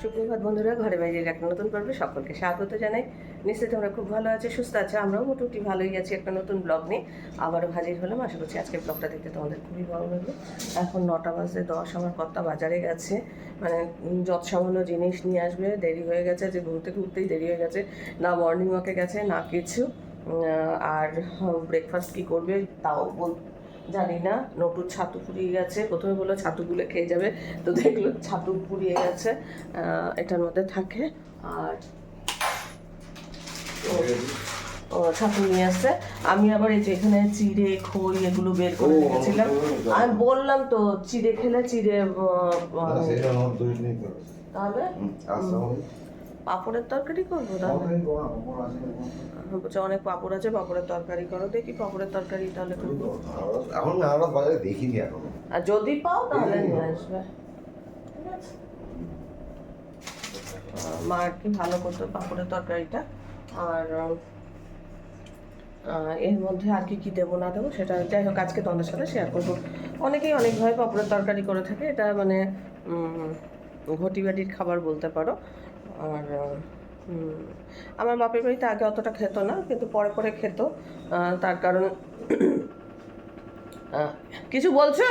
সুপ্রভাত বন্ধুরা, ঘরে বাইরে একটা নতুন পর্বে সকলকে স্বাগত জানাই। নিশ্চয়ই তোমরা খুব ভালো আছো, সুস্থ আছো? আমরাও মোটামুটি ভালোই আছি একটা নতুন ব্লগ নিয়ে। আবারও হাজির হলাম। আশা করছি আজকের ব্লগটা দেখতে তোমাদের খুবই ভালো লাগল এখন নটা বাজে দশ, আমার কর্তা বাজারে গেছে। মানে যত সামান্য জিনিস নিয়ে আসবে, দেরি হয়ে গেছে যে ঘুরতে ঘুরতেই দেরি হয়ে গেছে। না মর্নিং ওয়াকে গেছে, না কিছু। আর ব্রেকফাস্ট কি করবে, তাও বল জানি না নটুর ছাতু পুড়িয়ে গেছে। প্রথমে বলল ছাতুগুলো খেয়ে যাবে তো দেখল ছাতু পুড়িয়ে গেছে এটার মধ্যে থাকে আর ও ছাতু নিয়ে আসছে। আমি আবার এই যে এখানে চিড়ে খই এগুলো বের করে রেখেছিলাম। আমি বললাম তো চিড়ে খেলে চিড়ে তাহলে? আচ্ছা পাঁপড়ের তরকারি করব বলছে অনেক পাঁপড় আছে পাঁপড়ের তরকারি করো দেখি পাঁপড়ের তরকারি তাহলে করব। এখন আমরা বাজারে দেখিনি এখনও। আর যদি পাও তাহলে নিয়ে আসবে। মা আর কি ভালো করতো পাঁপড়ের তরকারিটা আর এর মধ্যে আর কি কি দেবো না দেবো সেটা যাই হোক আজকে তোমাদের সাথে শেয়ার করব। অনেকেই অনেকভাবে পাঁপড়ের তরকারি করে থাকে এটা মানে উম, ঘটি বাটির খাবার বলতে পারো। আর আমার বাপের বাড়িতে আগে অতটা খেত না, কিন্তু পরে পরে খেত। তার কারণ কিছু বলছো?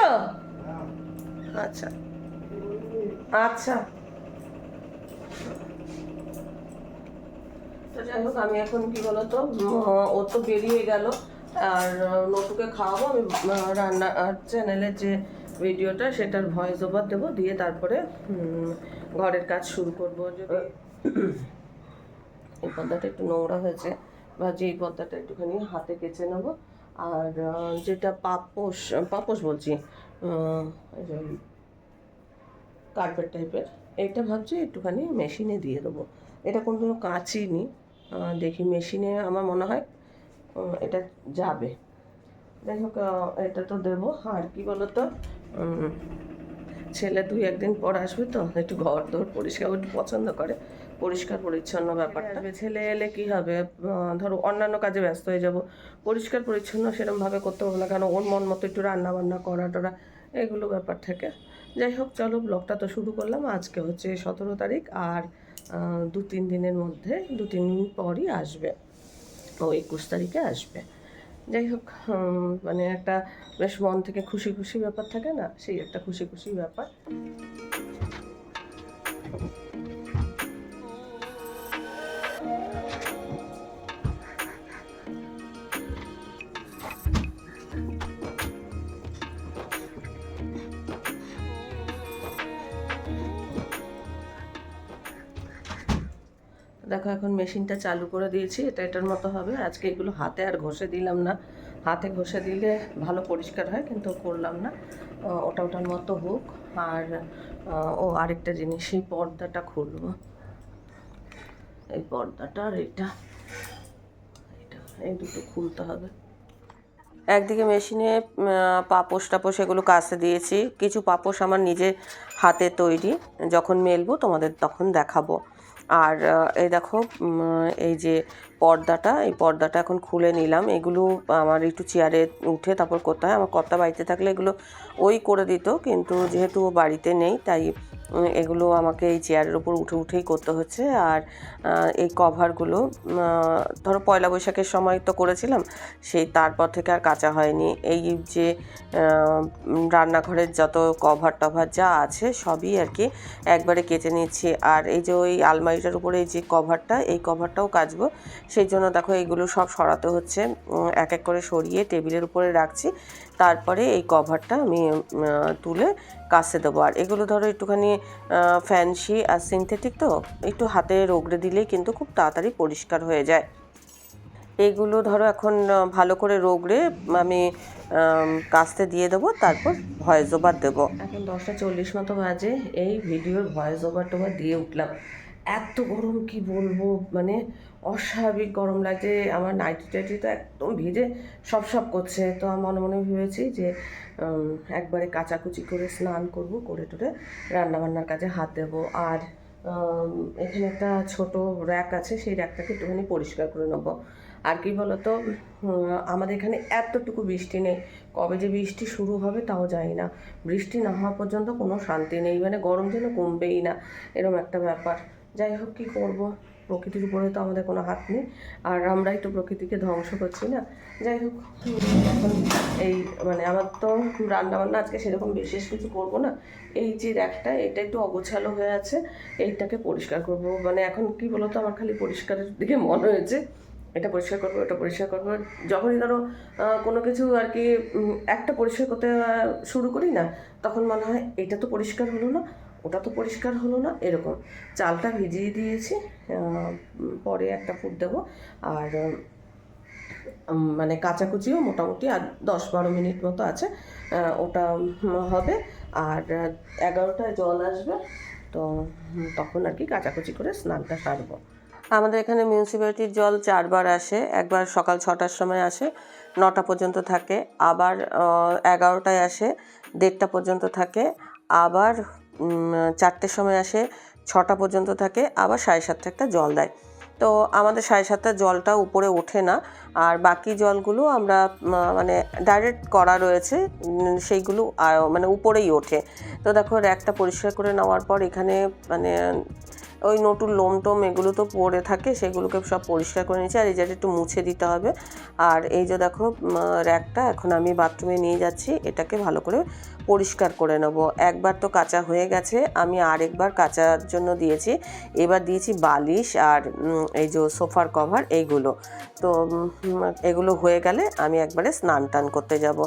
আচ্ছা। আচ্ছা। যাই হোক, আমি এখন কি বলতো ও তো বেরিয়ে গেল, আর নটুকে খাওয়াবো, আমি রান্না চ্যানেলের যে ভিডিওটা সেটার ভয়েস ওভার দেবো, দিয়ে তারপরে ঘরের কাজ শুরু করব যদি। এই পর্দাটা একটু নোংরা হয়েছে বা যে এই পর্দাটা একটুখানি হাতে কেচে নেব। আর যেটা পাপোশ পাপোশ বলছি কার্পেট টাইপের এটা ভাবছি একটুখানি মেশিনে দিয়ে দেবো। এটা কোনো কাঁচই নি দেখি মেশিনে আমার মনে হয় এটা যাবে। যাই হোক এটা তো দেবো, আর কি বলো তো ছেলে দুই একদিন পর আসবে তো একটু ঘর দোর পরিষ্কার একটু পছন্দ করে। পরিষ্কার পরিচ্ছন্ন ব্যাপারটা। ছেলে এলে কি হবে? ধরো অন্যান্য কাজে ব্যস্ত হয়ে যাব। পরিষ্কার পরিচ্ছন্ন সেরকমভাবে করতে পারব না কারণ ওর মন মতো একটু রান্না বান্না করা টরা এগুলো ব্যাপার থেকে। যাই হোক চলো ব্লগটা তো শুরু করলাম। আজকে হচ্ছে সতেরো তারিখ আর দু তিন দিনের মধ্যে দু তিন দিন পরই আসবে। ও একুশ তারিখে আসবে। যাই হোক মানে একটা বেশ মন থেকে খুশি খুশি ব্যাপার থাকে না? সেই একটা খুশি খুশি ব্যাপার। দেখো এখন মেশিনটা চালু করে দিয়েছি, এটা এটার মতো হবে। আজকে এগুলো হাতে আর ঘষে দিলাম না। হাতে ঘষে দিলে ভালো পরিষ্কার হয়, কিন্তু করলাম না। ওটা ওটার মতো হোক। আর ও আরেকটা জিনিস এই পর্দাটা খুলবো। এই পর্দাটা আর এটা এটা এই দুটো খুলতে হবে। একদিকে মেশিনে পাপোশ টাপোশ এগুলো কাছে দিয়েছি। কিছু পাপোশ আমার নিজের হাতে তৈরি। যখন মেলবো তোমাদের তখন দেখাবো। আর এই দেখো এই যে পর্দাটা, এই পর্দাটা এখন খুলে নিলাম। এগুলো আমার একটু চেয়ারে উঠে তারপর করতে হয় আমার কর্তা বাড়িতে থাকলে এগুলো ওই করে দিত, কিন্তু যেহেতু ও বাড়িতে নেই, তাই এগুলো আমাকে এই চেয়ারের উপর উঠে উঠেই করতে হচ্ছে। আর এই কভারগুলো ধরো পয়লা বৈশাখের সময় তো করেছিলাম, সেই তারপর থেকে আর কাঁচা হয়নি। এই যে রান্নাঘরের যত কভার টভার যা আছে, সবই আর কি একবারে কেটে নিচ্ছি। আর এই যে ওই আলমারিটার উপরে এই যে কভারটা এই কভারটাও কাচবো। সেই জন্য দেখো এইগুলো সব সরাতে হচ্ছে। এক এক করে সরিয়ে টেবিলের উপরে রাখছি। তারপরে এই কভারটা আমি তুলে কাচতে দেবো। আর এগুলো ধরো একটুখানি ফ্যান্সি আর সিনথেটিক তো একটু হাতে রগড়ে দিলেই কিন্তু খুব তাড়াতাড়ি পরিষ্কার হয়ে যায়। এগুলো ধরো এখন ভালো করে রোগড়ে আম, কাস্তে দিয়ে দেবো তারপর ভয়েস ওভার দেবো। এখন দশটা চল্লিশ মতো বাজে এই ভিডিওর ভয়েস ওভার টোভার দিয়ে উঠলাম। এত গরম কি বলব? মানে অস্বাভাবিক গরম লাগছে আমার নাইটি টাইটি তো একদম ভিজে সব সব করছে। তো আমি মনে মনে ভেবেছি যে একবারে কাচাকুচি করে স্নান করব, করে টোরে রান্নাবান্নার কাজে হাত দেবো। আর এখানে একটা ছোট র্যাক আছে, সেই র্যাকটাকে একটুখানি পরিষ্কার করে নেব। আর কি বলতো? আমাদের এখানে এতটুকু বৃষ্টি নেই। কবে যে বৃষ্টি শুরু হবে তাও জানি না। বৃষ্টি না হওয়া পর্যন্ত কোনো শান্তি নেই। মানে গরম যেন কমবেই না। এরকম একটা ব্যাপার। যাই হোক, কী করব? প্রকৃতির উপরে তো আমাদের কোনো হাত নেই। আর আমরাই তো প্রকৃতিকে ধ্বংস করছি না? যাই হোক, এখন এই মানে আমার তো রান্না বান্না আজকে সেরকম বিশেষ কিছু করব না। এই যে র্যাকটা, এটা একটু অগোছালো হয়ে আছে। এইটাকে পরিষ্কার করব। মানে এখন কি বলতো, আমার খালি পরিষ্কারের দিকে মনে হয়েছে। এটা পরিষ্কার করব এটা পরিষ্কার করব। যখনই ধরো কোনো কিছু আর কি একটা পরিষ্কার করতে শুরু করি না, তখন মনে হয় এটা তো পরিষ্কার হলো না। ওটা তো পরিষ্কার হলো না, এরকম। চালটা ভিজিয়ে দিয়েছি পরে একটা ফুট দেবো। আর মানে কাচাকুচিও মোটামুটি আর দশ বারো মিনিট মতো আছে ওটা হবে। আর এগারোটায় জল আসবে, তো তখন আর কি কাচাকুচি করে স্নানটা সারবো। আমাদের এখানে মিউনিসিপ্যালিটির জল চারবার আসে, একবার সকাল ছটার সময় আসে, নটা পর্যন্ত থাকে, আবার এগারোটায় আসে, দেড়টা পর্যন্ত থাকে, আবার চারটের সময় আসে, ছটা পর্যন্ত থাকে, আবার সাড়ে সাতটা একটা জল দেয়। তো আমাদের সাড়ে সাতটা জলটা উপরে ওঠে না, আর বাকি জলগুলো আমরা মানে ডাইরেক্ট করা রয়েছে সেইগুলো মানে উপরেই ওঠে। তো দেখো র্যাকটা পরিষ্কার করে নেওয়ার পর এখানে মানে ওই নতুন লোম টোম এগুলো তো পড়ে থাকে, সেগুলোকে সব পরিষ্কার করে নিয়েছি, আর এই জায়গাটা একটু মুছে দিতে হবে। আর এই যে দেখো র্যাকটা এখন আমি বাথরুমে নিয়ে যাচ্ছি, এটাকে ভালো করে পরিষ্কার করে নেব। একবার তো কাঁচা হয়ে গেছে, আমি আরেকবার কাচার জন্য দিয়েছি। এবার দিয়েছি বালিশ আর এই যে সোফার কভার, এইগুলো। তো এগুলো হয়ে গেলে আমি একবারে স্নান টান করতে যাব।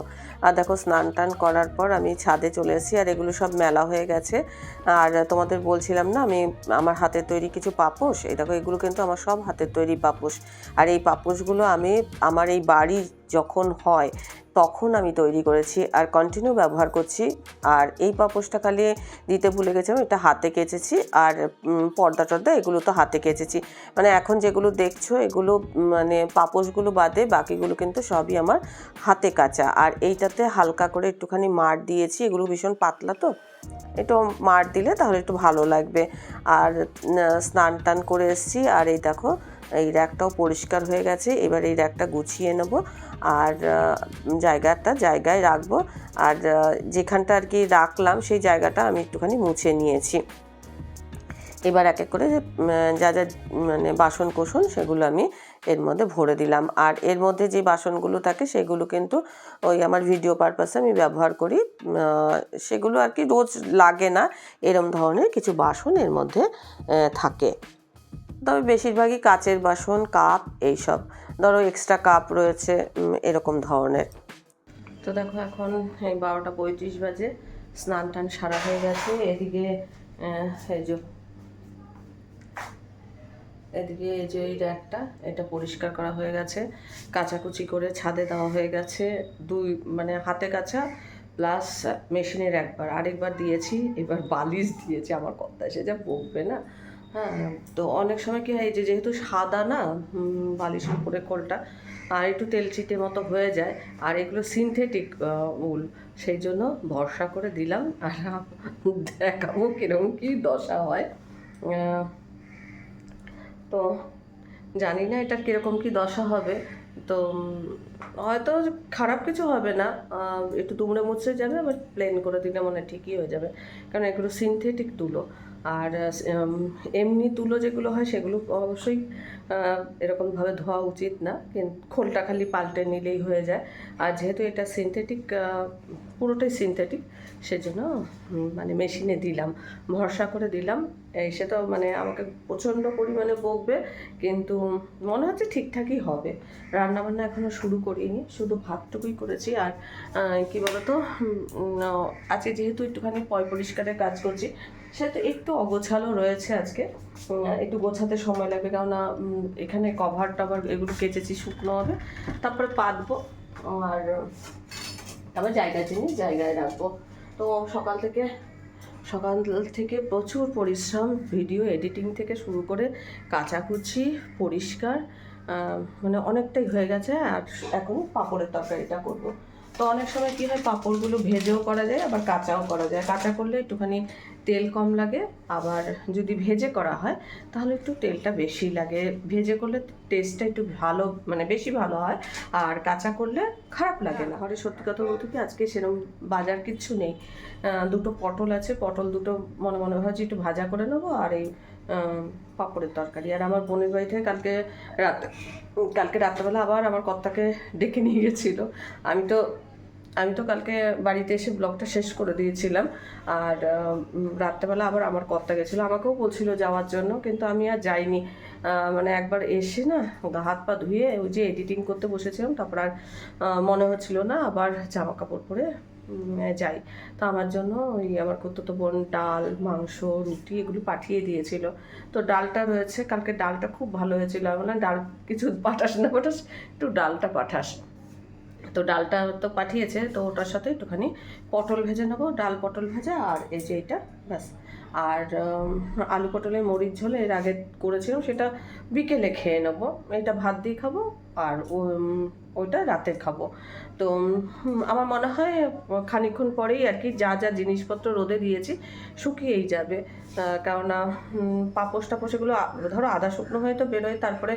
আর দেখো, স্নান টান করার পর আমি ছাদে চলে এসেছি আর এগুলো সব মেলা হয়ে গেছে। আর তোমাদের বলছিলাম না, আমি আমার হাতের তৈরি কিছু পাপোশ? এই দেখো, এগুলো কিন্তু আমার সব হাতের তৈরি পাপোশ। আর এই পাপোশগুলো আমি, আমার এই বাড়ি যখন হয়, তখন আমি তৈরি করেছি আর কন্টিনিউ ব্যবহার করছি। আর এই পাপোশটা খালি দিতে ভুলে গেছিলাম এটা হাতে কেচেছি আর পর্দা টর্দা এগুলো তো হাতে কেচেছি। মানে এখন যেগুলো দেখছ, এগুলো মানে পাপোশগুলো বাদে বাকিগুলো কিন্তু সবই আমার হাতে কাঁচা। আর এইটাতে হালকা করে একটুখানি মার দিয়েছি, এগুলো ভীষণ পাতলা তো, একটু মার দিলে তাহলে একটু ভালো লাগবে। আর স্নান টান করে এসেছি আর এই দেখো এই র্যাকটাও পরিষ্কার হয়ে গেছে। এবার এই র্যাকটা গুছিয়ে নেব আর জায়গাটা, জায়গায় রাখব। আর যেখানটা আর কি রাখলাম সেই জায়গাটা আমি একটুখানি মুছে নিয়েছি। এবার এক এক করে যা যা মানে বাসন কোসন সেগুলো আমি এর মধ্যে ভরে দিলাম। আর এর মধ্যে যে বাসনগুলো থাকে সেগুলো কিন্তু ওই আমার ভিডিও পারপাসে আমি ব্যবহার করি। সেগুলো আর কি রোজ লাগে না। এরম ধরনের কিছু বাসন এর মধ্যে থাকে। তবে বেশিরভাগই কাচের বাসন, কাপ এইসব। ধরো এক্সট্রা কাপ রয়েছে এরকম ধরনের। তো দেখো এখন এই বারোটা পঁয়ত্রিশ বাজে, স্নান টান সারা হয়ে গেছে। এদিকে এই যে, এদিকে এই যে এই র্যাকটা এটা পরিষ্কার করা হয়ে গেছে। কাচাকুচি করে ছাদে দেওয়া হয়ে গেছে। দুই মানে হাতে কাচা প্লাস মেশিনের একবার। আরেকবার দিয়েছি, এবার বালিশ দিয়েছি। আমার কথা সে যা বকবে না। হ্যাঁ। তো অনেক সময় কি হয় যে, যেহেতু সাদা না বালিশের উপরে কোলটা, আর একটু তেল চিটে মতো হয়ে যায়, আর এগুলো সিনথেটিক উল, সেই জন্য ভরসা করে দিলাম, আর দেখাবো কীরকম কি দশা হয়। তো জানি না এটা কীরকম কি দশা হবে, তো হয়তো খারাপ কিছু হবে না একটু দুমড়ে মুচড়ে যাবে, আবার প্লেন করে দিলে মনে ঠিকই হয়ে যাবে, কারণ এগুলো সিনথেটিক তুলো আর এমনি তুলো যেগুলো হয় সেগুলো অবশ্যই এরকমভাবে ধোয়া উচিত না। কিন্তু খোলটা খালি পাল্টে নিলেই হয়ে যায়। আর যেহেতু এটা সিনথেটিক পুরোটাই সিনথেটিক সেজন্য মানে মেশিনে দিলাম। ভরসা করে দিলাম। এসে তো মানে আমাকে প্রচণ্ড পরিমাণে বকবে। কিন্তু মনে হচ্ছে ঠিকঠাকই হবে। রান্নাবান্না এখনও শুরু করিনি, শুধু ভাতটুকুই করেছি। আর কী বলতো আজকে যেহেতু একটুখানি পয় পরিষ্কারের কাজ করছি সেটা একটু অগোছালো রয়েছে আজকে। একটু গোছাতে সময় লাগবে কেননা এখানে কভার টভার এগুলো কেচেছি শুকনো হবে। তারপরে পাতবো আর তারপর জায়গা জিনিস জায়গায় রাখব। তো সকাল থেকে সকাল থেকে প্রচুর পরিশ্রম ভিডিও এডিটিং থেকে শুরু করে কাচাকুচি পরিষ্কার মানে অনেকটাই হয়ে গেছে আর এখন পাঁপড়ের তরকারিটা করব। তো অনেক সময় কী হয় পাঁপড়গুলো ভেজেও করা যায় আবার কাঁচাও করা যায়। কাঁচা করলে একটুখানি তেল কম লাগে, আবার যদি ভেজে করা হয়, তাহলে একটু তেলটা বেশি লাগে। ভেজে করলে টেস্টটা একটু ভালো মানে বেশি ভালো হয়, আর কাঁচা করলে খারাপ লাগে না। ঘরে সত্যি কথা বলতে কি, আজকে সেরকম বাজার কিচ্ছু নেই। দুটো পটল আছে, পটল দুটো মনে মনে ভাবছি একটু ভাজা করে নেব, আর এই পাঁপড়ের তরকারি। আর আমার বোনের বাড়ি থেকে কালকে রাত, কালকে রাত্রেবেলা আবার আমার কর্তাকে ডেকে নিয়ে গেছিল। আমি তো আমি তো কালকে বাড়িতে এসে ব্লগটা শেষ করে দিয়েছিলাম। আর রাত্রেবেলা আবার আমার কর্তা গেছিল। আমাকেও বলছিল যাওয়ার জন্য, কিন্তু আমি আর যাইনি। মানে একবার এসে না হাত পা ধুয়ে ওই যে এডিটিং করতে বসেছিলাম, তারপর আর মনে হচ্ছিল না আবার জামা কাপড় পরে যাই। তো আমার জন্য ওই আমার তো বোন ডাল, মাংস, রুটি এগুলো পাঠিয়ে দিয়েছিল। তো ডালটা রয়েছে, কালকে ডালটা খুব ভালো হয়েছিল। আমি বললাম ডাল কিছু পাঠাস না পাঠাস, একটু ডালটা পাঠাস। তো ডালটা তো পাঠিয়েছে তো ওটার সাথে একটুখানি পটল ভেজে নেব ডাল পটল ভাজা আর এই যে এটা ব্যাস। আর আলু পটলের মরিচ ঝোলে এর আগে করেছিলাম সেটা বিকেলে খেয়ে নেব। এটা ভাত দিয়ে খাব আর ওইটা রাতে খাব। তো আমার মনে হয় খানিকক্ষণ পরেই আর কি যা যা জিনিসপত্র রোদে দিয়েছি শুকিয়েই যাবে। কেননা উম, পাপোশ টাপোশ এগুলো ধরো আদা শুকনো হয়ে তো বেরোয় তারপরে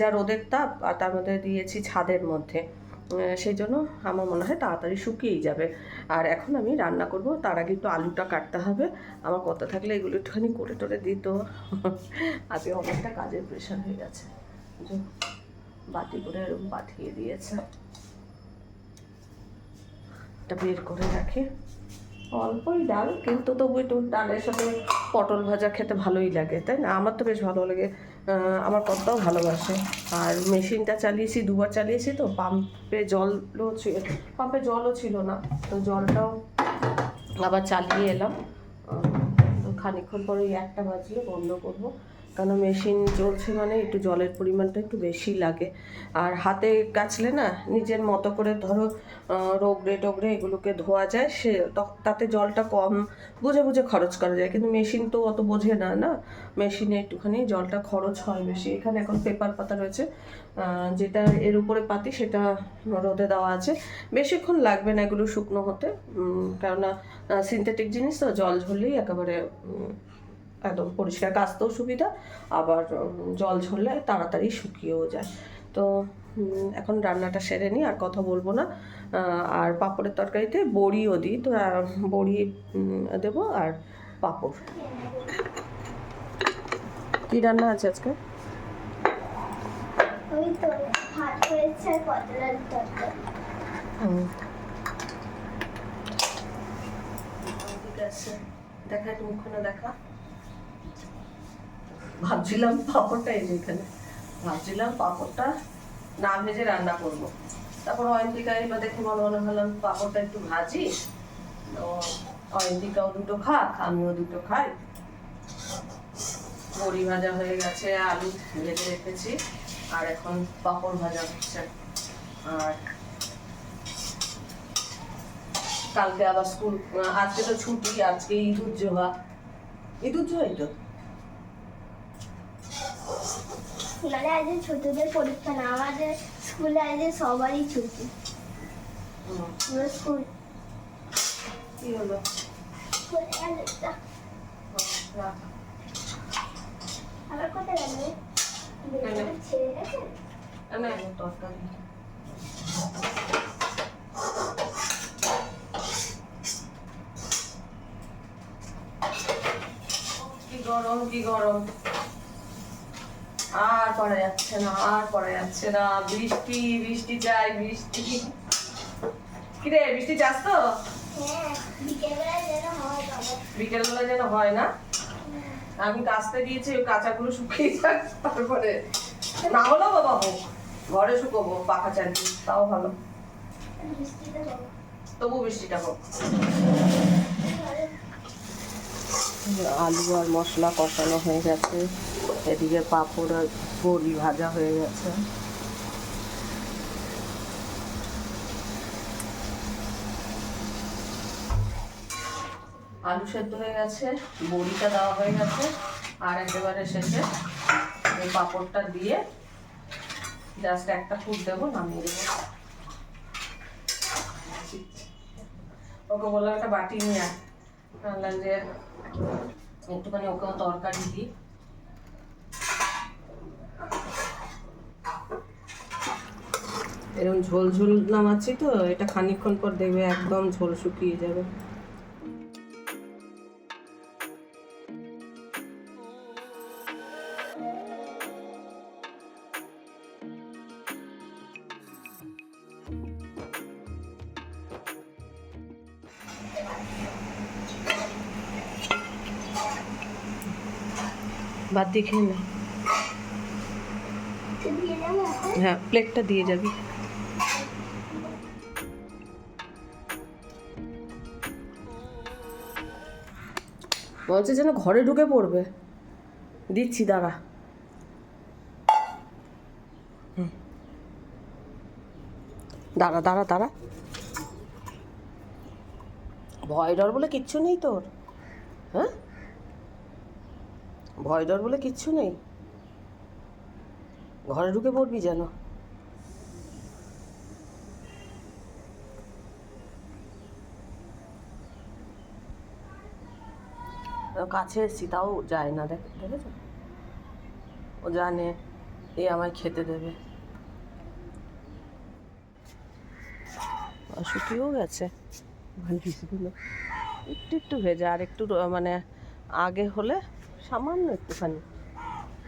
যা রোদের তাপ আর তার মধ্যে দিয়েছি ছাদের মধ্যে। সেই জন্য আমার মনে হয় তাড়াতাড়ি শুকিয়েই যাবে। আর এখন আমি রান্না করব, তার আগে একটু আলুটা কাটতে হবে। আমার কথা থাকলে এগুলো একটুখানি করে টোরে দিত। আজকে অনেকটা কাজের প্রেশার হয়ে গেছে। বাটি করে এরকম পাঠিয়ে দিয়েছে। এটা বের করে রাখি। অল্পই ডাল, কিন্তু তবু একটু ডালের সাথে পটল ভাজা খেতে ভালোই লাগে, তাই না? আমার তো বেশ ভালো লাগে আমার কতটাও ভালোবাসে। আর মেশিনটা চালিয়েছি, দুবার চালিয়েছি তো পাম্পে জলও পাম্পে জলও ছিল না, তো জলটাও আবার চালিয়ে এলাম। খানিক্ষণ পরে একটা বাজলে, বন্ধ করব। কারণ মেশিন চলছে মানে একটু জলের পরিমাণটা একটু বেশি লাগে। আর হাতে কাচলে না নিজের মতো করে ধরো রোগড়ে টোগড়ে এগুলোকে ধোয়া যায়, সে তাতে জলটা কম বুঝে বুঝে খরচ করা যায়। কিন্তু মেশিন তো অত বোঝে না না? মেশিনে একটুখানি জলটা খরচ হয় বেশি। এখানে এখন পেপার পাতা রয়েছে যেটা এর উপরে পাতি সেটা রোদে দেওয়া আছে। বেশিক্ষণ লাগবে না এগুলো শুকনো হতে কেননা সিনথেটিক জিনিস তো, জল ঝরলেই একেবারে একদম পরিষ্কার কাচতেও সুবিধা আবার জল ঝরলে তাড়াতাড়ি শুকিয়েও যায়। তো এখন রান্নাটা সেরে নিই আর কথা বলব না। আর পাঁপড়ের তরকারিতে বড়িও দিই তো বড়ি দেবো আর পাঁপড়। কী রান্না আছে আজকে? ওই তো ভাত হয়েছে আর পটলের তরকারি। ঠিক আছে। দেখা মুখখানা দেখা। ভাবছিলাম পাঁপড়টা এই যে এখানে। ভাবছিলাম পাঁপড়টা না ভেজে রান্না করব। তারপর অয়ন্তিকা এবার দেখে মনে মনে হলাম পাঁপড়টা একটু ভাজি। অয়ন্তিকাও দুটো খাক, আমিও দুটো খাই। বড়ি ভাজা হয়ে গেছে, আলু ভেজে রেখেছি। আর এখন পাঁপড় ভাজা হচ্ছে। আর কালকে আবার স্কুল আজকে তো ছুটি, আজকে ঈদ উজ্জোহা ঈদ উজ্জোহাই তো। মানে আজ ছোটদের পরীক্ষা না আমাদের স্কুলে আজ সবারই ছুটি। পুরো স্কুল। কি হলো? খুলে গেল একটা। হুম, রাখ। আবার কোথায় গেল ছেড়ে গেছে? এনে এনে তরকারি। কি গরম কি গরম। আর পড়া যাচ্ছে না, আর পড়া যাচ্ছে না। বৃষ্টি বৃষ্টি চাই, বৃষ্টি। কিরে, বৃষ্টি চাস তো? বিকেলবেলা যেন হয় না? আমি কাচতে দিয়েছি ওই কাঁচাগুলো শুকিয়ে যাক, তারপরে না হলো বাবা হোক ঘরে শুকোবো, পাখা চালিয়ে, তাও ভালো। তবু বৃষ্টিটা হোক। আলু আর মশলা কষানো হয়ে গেছে। এদিকে পাঁপড় আর বড়ি ভাজা হয়ে গেছে। আলু সেদ্ধ হয়ে গেছে, বড়িটা দেওয়া হয়ে গেছে, আর একেবারে শেষে এই পাঁপড়টা দিয়ে জাস্ট একটা ফুট দেবো, নামিয়ে দেবো। ওকে বললাম একটা বাটি নিয়ে ভাবলাম একটুখানি ওকেও তরকারি দিই। এরকম ঝোল ঝোল নামাচ্ছি তো, এটা খানিক্ষণ পর দেখবে একদম ঝোল শুকিয়ে যাবে। বাদ দিয়ে খেয়ে নে। হ্যাঁ প্লেটটা দিয়ে যাবি। হচ্ছে যেন ঘরে ঢুকে পড়বে। দিচ্ছি, দাঁড়া। দাঁড়া দাঁড়া দাঁড়া। ভয় ডর বলে কিচ্ছু নেই তোর হ্যাঁ ভয় ডর বলে কিচ্ছু নেই। ঘরে ঢুকে পড়বি যেন। কাছে এসছি, তাও যায় না, দেখ, দেখেছ? ও জানে, এ আমায় খেতে দেবে। শুকিয়েও গেছে। ভালিশগুলো একটু একটু ভেজে, আর একটু মানে আগে হলে সামান্য একটুখানি।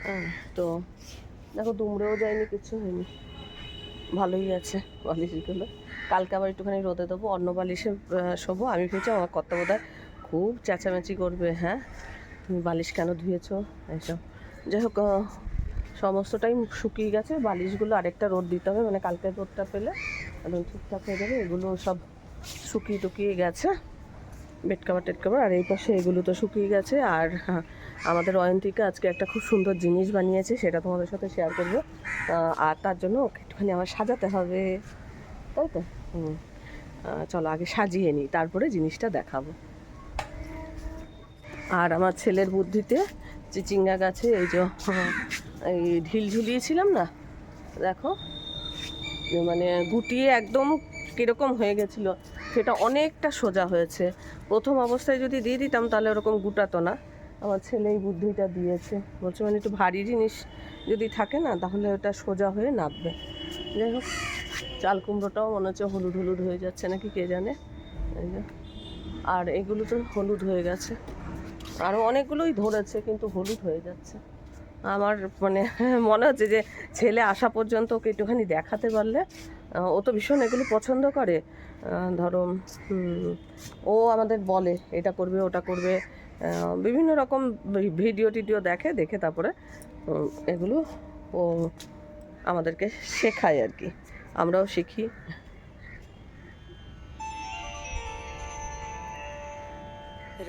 হ্যাঁ তো দেখো দুমড়েও যায়নি কিছু হয়নি। ভালোই আছে বালিশগুলো। কালকে আবার একটুখানি রোদে দেবো অন্য বালিশে শোবো। আমি ভেবেছি আমার কত বোধ খুব চেঁচামেচি করবে হ্যাঁ? তুমি বালিশ কেন ধুয়েছো? এইসব যাই হোক সমস্তটাই শুকিয়ে গেছে। বালিশগুলো আরেকটা রোদ দিতে হবে মানে কালকে রোদটা পেলে একদম ঠিকঠাক হয়ে যাবে। এগুলো সব শুকিয়ে টুকিয়ে গেছে বেড কাভার টেড কাভার। আর এই পাশে এগুলো তো শুকিয়ে গেছে। আর হ্যাঁ, আমাদের অয়ন্তিকা আজকে একটা খুব সুন্দর জিনিস বানিয়েছে, সেটা তোমাদের সাথে শেয়ার করব। আর তার জন্য ওকে একটুখানি আমার সাজাতে হবে। তাই তো? হুম। চলো আগে সাজিয়ে নিই, তারপরে জিনিসটা দেখাবো। আর আমার ছেলের বুদ্ধিতে চিচিঙ্গা গাছে এই যে, এই ঢিল ঝুলিয়েছিলাম না, দেখো? মানে গুটিয়ে একদম কীরকম হয়ে গেছিল। সেটা অনেকটা সোজা হয়েছে। প্রথম অবস্থায় যদি দিয়ে দিতাম, তাহলে ওরকম গুটাতো না। আমার ছেলে এই বুদ্ধিটা দিয়েছে। বলছে মানে একটু ভারী জিনিস যদি থাকে না, তাহলে ওটা সোজা হয়ে নামবে যাই হোক, চাল কুমড়োটাও মনে হচ্ছে হলুদ হলুদ হয়ে যাচ্ছে নাকি, কে জানে? আর এগুলো তো হলুদ হয়ে গেছে। আরও অনেকগুলোই ধরেছে, কিন্তু হলুদ হয়ে যাচ্ছে। আমার মানে মনে হচ্ছে যে, ছেলে আসা পর্যন্ত ওকে একটুখানি দেখাতে পারলে ও তো ভীষণ এগুলো পছন্দ করে। ধরো ও আমাদের বলে, এটা করবে, ওটা করবে। বিভিন্ন রকম ভিডিও টিডিও দেখে দেখে তারপরে এগুলো ও আমাদেরকে শেখায় আর কি। আমরাও শিখি। এই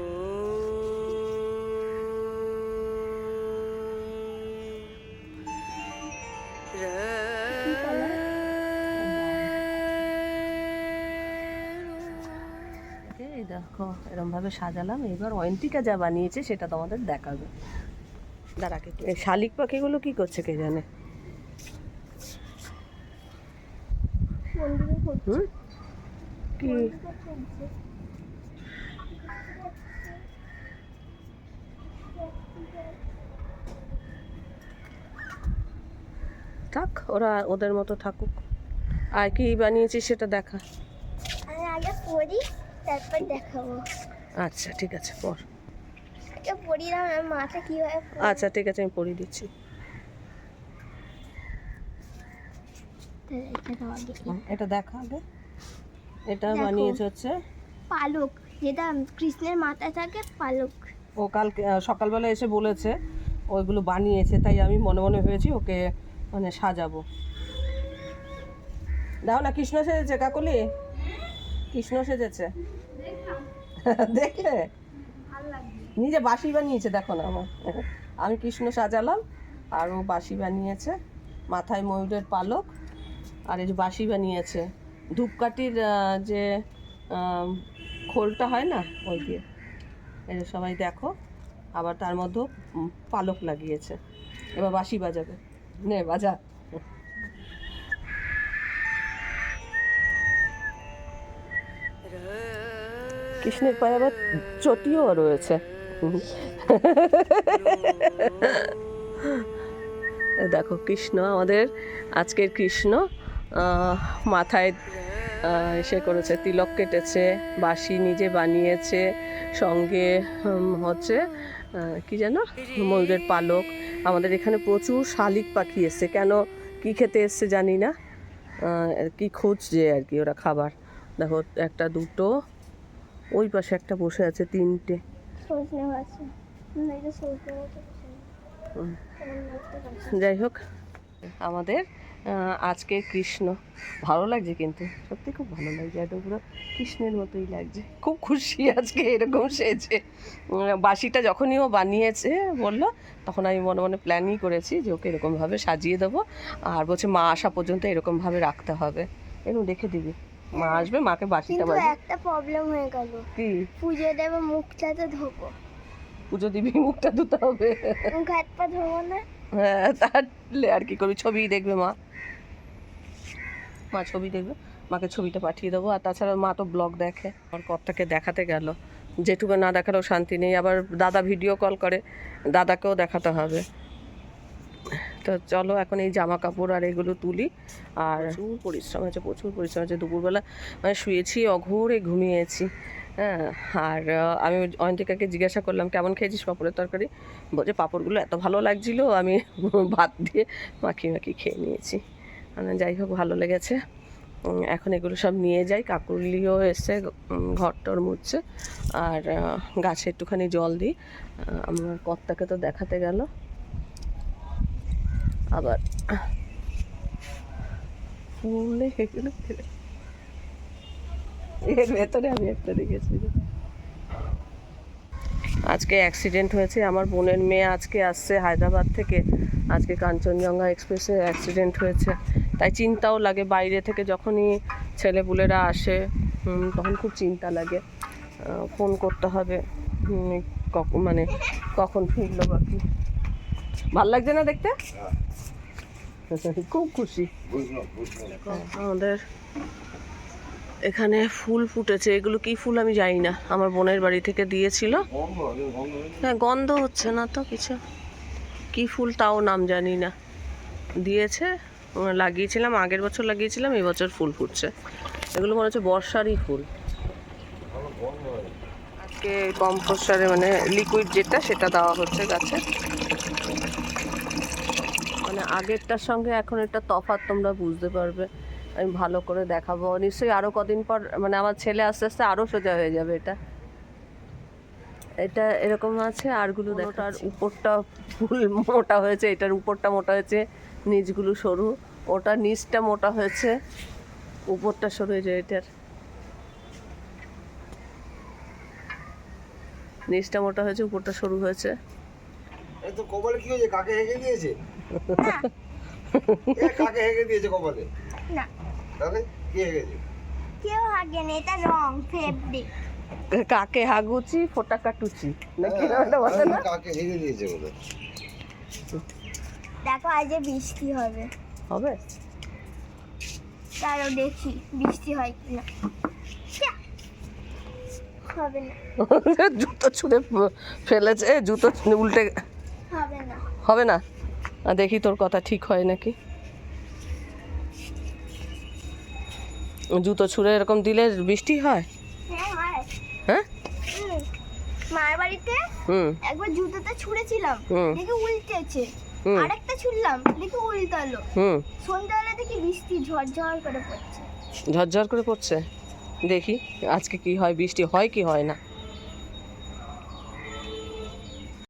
দেখো এরম ভাবে সাজালাম। এবার অয়ন্তিকা যা বানিয়েছে সেটা তোমাদের দেখাবে। দাঁড়া কে এই শালিক পাখিগুলো কি করছে কে জানে? কি? থাক ওরা ওদের মতো থাকুক। আর কি বানিয়েছিস সেটা দেখা। আগে তারপর দেখাবো। আচ্ছা ঠিক আছে পর। আগে পড়ি না আমার মাথা কীভাবে। আচ্ছা ঠিক আছে আমি পড়িয়ে দিচ্ছি। এটা। এটা দেখা আগে। এটা বানিয়েছে হচ্ছে পালক যেটা কৃষ্ণের মাথায় থাকে পালক। ও কালকে সকালবেলা এসে বলেছে ওইগুলো বানিয়েছে তাই আমি মনে মনে ভেবেছি ওকে মানে সাজাবো। দাও না কৃষ্ণ সেজেছে কাকলি? কৃষ্ণ সেজেছে। দেখলে? নিজে বাসি বানিয়েছে, দেখো না আমার। আমি কৃষ্ণ সাজালাম আর ও বাঁশি বানিয়েছে, মাথায় ময়ূরের পালক, আর এই যে বাসি বানিয়েছে। ধূপকাঠির যে খোলটা হয় না, ওই দিয়ে। এই সবাই দেখো, আবার তার মধ্যেও পালক লাগিয়েছে। এবার বাঁশি বাজাবে। নে, বাজা। কৃষ্ণের পায়ে আবার চটিও রয়েছে। দেখো, কৃষ্ণ আমাদের, আজকের কৃষ্ণ মাথায় এসে করেছে, তিলক কেটেছে, বাঁশি নিজে বানিয়েছে, সঙ্গে হচ্ছে কি যেন? ময়ূরের পালক। আমাদের এখানে প্রচুর শালিক পাখি এসছে। কেন, কি খেতে এসছে জানি না। কি খুঁজছে আর কি ওরা খাবার। দেখো, একটা, দুটো ওই পাশে একটা বসে আছে তিনটে। যাই হোক আমাদের আজকে কৃষ্ণ। ভালো লাগছে কিন্তু সত্যি খুব ভালো লাগছে একদম পুরো কৃষ্ণের মতোই লাগছে। খুব খুশি আজকে এরকম সেজে। বাসিটা যখনই ও বানিয়েছে বলল তখন আমি মনে মনে প্ল্যানই করেছি যে ওকে এরকমভাবে সাজিয়ে দেবো। আর বলছে মা আসা পর্যন্ত এরকমভাবে রাখতে হবে। এরকম রেখে দিবি। মা আসবে মাকে বাসিটা কিন্তু একটা প্রবলেম হয়ে গেল। কি? পুজো দেবে মুখটা তো ধোবো। পুজো দিবি মুখটা ধুতে হবে। মুখ হাত পা ধোবো না? হ্যাঁ তাহলে আর কি করবি? ছবি দেখবে মা। মা ছবি দেখবে মাকে ছবিটা পাঠিয়ে দেবো। আর তাছাড়া মা তো ব্লগ দেখে। আমার কর্তাকে দেখাতে গেল। যেটুকু না দেখালেও শান্তি নেই। আবার দাদা ভিডিও কল করে। দাদাকেও দেখাতে হবে। তো চলো এখন এই জামা কাপড় আর এগুলো তুলি। আর প্রচুর পরিশ্রম আছে প্রচুর পরিশ্রম আছে দুপুরবেলা মানে শুয়েছি অঘোরে ঘুমিয়েছি হ্যাঁ। আর আমি অয়ন্তিকাকে জিজ্ঞাসা করলাম কেমন খেয়েছিস পাপড়ের তরকারি? বলছে পাঁপড়গুলো এত ভালো লাগছিল আমি ভাত দিয়ে মাখি মাখি খেয়ে নিয়েছি। মানে যাই হোক ভালো লেগেছে। এখন এগুলো সব নিয়ে যাই। কাকুলিও উম, ঘর টর মুছছে। আর গাছে একটুখানি জল দিই। আমার কর্তাকে তো দেখাতে গেল। আবার। ফুলে এর ভেতরে আমি একটা দেখেছি। আজকে অ্যাক্সিডেন্ট হয়েছে। আমার বোনের মেয়ে আজকে আসছে হায়দ্রাবাদ থেকে। আজকে কাঞ্চনজঙ্ঘা এক্সপ্রেসে অ্যাক্সিডেন্ট হয়েছে। তাই চিন্তাও লাগে বাইরে থেকে যখনই ছেলেপুলেরা আসে তখন খুব চিন্তা লাগে। ফোন করতে হবে। কখন মানে কখন ফিরলো বা কি। ভালো লাগছে না দেখতে? খুব খুশি আমাদের এখানে ফুল ফুটেছে। এগুলো কি ফুল আমি জানি না আমার বোনের বাড়ি থেকে দিয়েছিল। হ্যাঁ গন্ধ হচ্ছে না তো কিছু। কি ফুল তাও নাম জানি না দিয়েছে লাগিয়েছিলাম, আগের বছর লাগিয়েছিলাম, এই বছর ফুল ফুটছে। এগুলো মনে হচ্ছে বর্ষারই ফুল। আজকে কম্পোস্টারে মানে লিকুইড যেটা, সেটা দেওয়া হচ্ছে গাছে। আগেরটার সঙ্গে এখন একটা তফাৎ তোমরা বুঝতে পারবে। আমি ভালো করে দেখাবো। নিশ্চয়ই আরও কদিন পর মানে আমার ছেলে আস্তে আস্তে আরও সোজা হয়ে যাবে এটা। এটা এরকম আছে আরগুলো দেখার উপরটা ফুল মোটা হয়েছে এটার উপরটা মোটা হয়েছে নিচগুলো সরু। ওটা নিচটা মোটা হয়েছে উপরটা সরু হয়েছে এটার। নিচটা মোটা হয়েছে উপরটা সরু হয়েছে। এই তো কপালে কি হয়েছে? কাকে হেগে দিয়েছে? কাকে হেগে দিয়েছে কপালে? না। তাহলে কি হেগেছে কেউ হাগে নেই এটা রং ফেব্রিক কাকে হাগুচি ফোটা কাটুচি? নাকি বলে না? কাকে হেগে দিয়েছে বলে? দেখো আজ বৃষ্টি হবে। হবে? তারও দেখি বৃষ্টি হয় কিনা! হবে না। জুতো ছুঁড়ে ফেলেছে জুতো উল্টে হবে না। হবে না? দেখি তোর কথা ঠিক হয় নাকি। জুতো ছুঁড়ে এরকম দিলে বৃষ্টি হয়? হ্যাঁ হয়। মায়ের বাড়িতে একবার জুতোতে ছুঁড়েছিলাম। দেখি উল্টেছে। আরেকটা ছুড়লাম দেখি উল্টালো সন্ধ্যাবেলা দেখি বৃষ্টি ঝরঝর করে পড়ছে। ঝরঝর করে পড়ছে? দেখি আজকে কি হয় বৃষ্টি হয় কি হয় না?